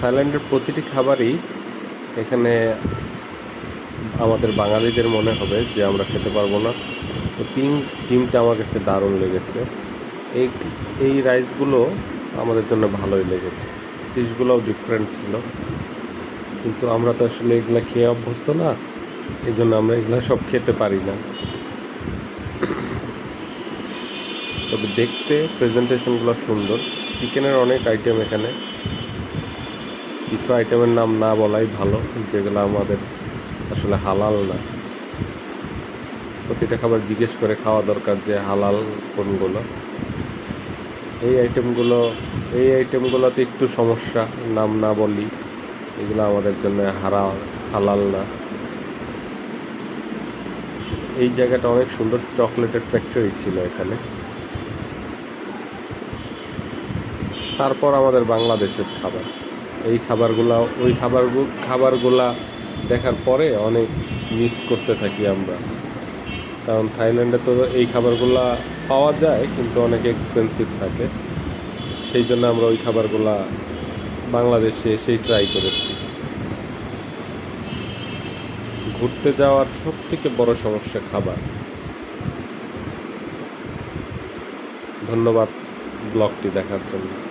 থাইল্যান্ডের প্রতিটি খাবারই এখানে আমাদের বাঙালিদের মনে হবে যে আমরা খেতে পারব না। তো পিঙ্ক ডিমটা আমার কাছে দারুণ লেগেছে। এই এই রাইসগুলো আমাদের জন্য ভালোই লেগেছে। ফিশগুলোও ডিফারেন্ট ছিল। কিন্তু আমরা তো আসলে এগুলো খেয়ে অভ্যস্ত না এই জন্য আমরা এগুলো সব খেতে পারি না। তবে দেখতে প্রেজেন্টেশনগুলো সুন্দর। চিকেনের অনেক আইটেম এখানে। কিছু আইটেমের নাম না বলাই ভালো, যেগুলো আমাদের আসলে হালাল না। প্রতিটা খাবার জিজ্ঞেস করে খাওয়া দরকার যে হালাল কোনগুলো। এই আইটেমগুলো এই আইটেমগুলোতে একটু সমস্যা, নাম না বলি, এগুলো আমাদের জন্য হারা, হালাল না। এই জায়গাটা অনেক সুন্দর চকলেটের ফ্যাক্টরি ছিল এখানে। তারপর আমাদের বাংলাদেশের খাবার। এই খাবারগুলা, ওই খাবারগুলো খাবারগুলা দেখার পরে অনেক মিস করতে থাকি আমরা। কারণ থাইল্যান্ডে তো এই খাবারগুলা পাওয়া যায়, কিন্তু অনেক এক্সপেন্সিভ থাকে। সেই জন্য আমরা ওই খাবারগুলা বাংলাদেশে এসেই ট্রাই করেছি। ঘুরতে যাওয়ার সব থেকে বড় সমস্যা খাবার। ধন্যবাদ ব্লগটি দেখার জন্য।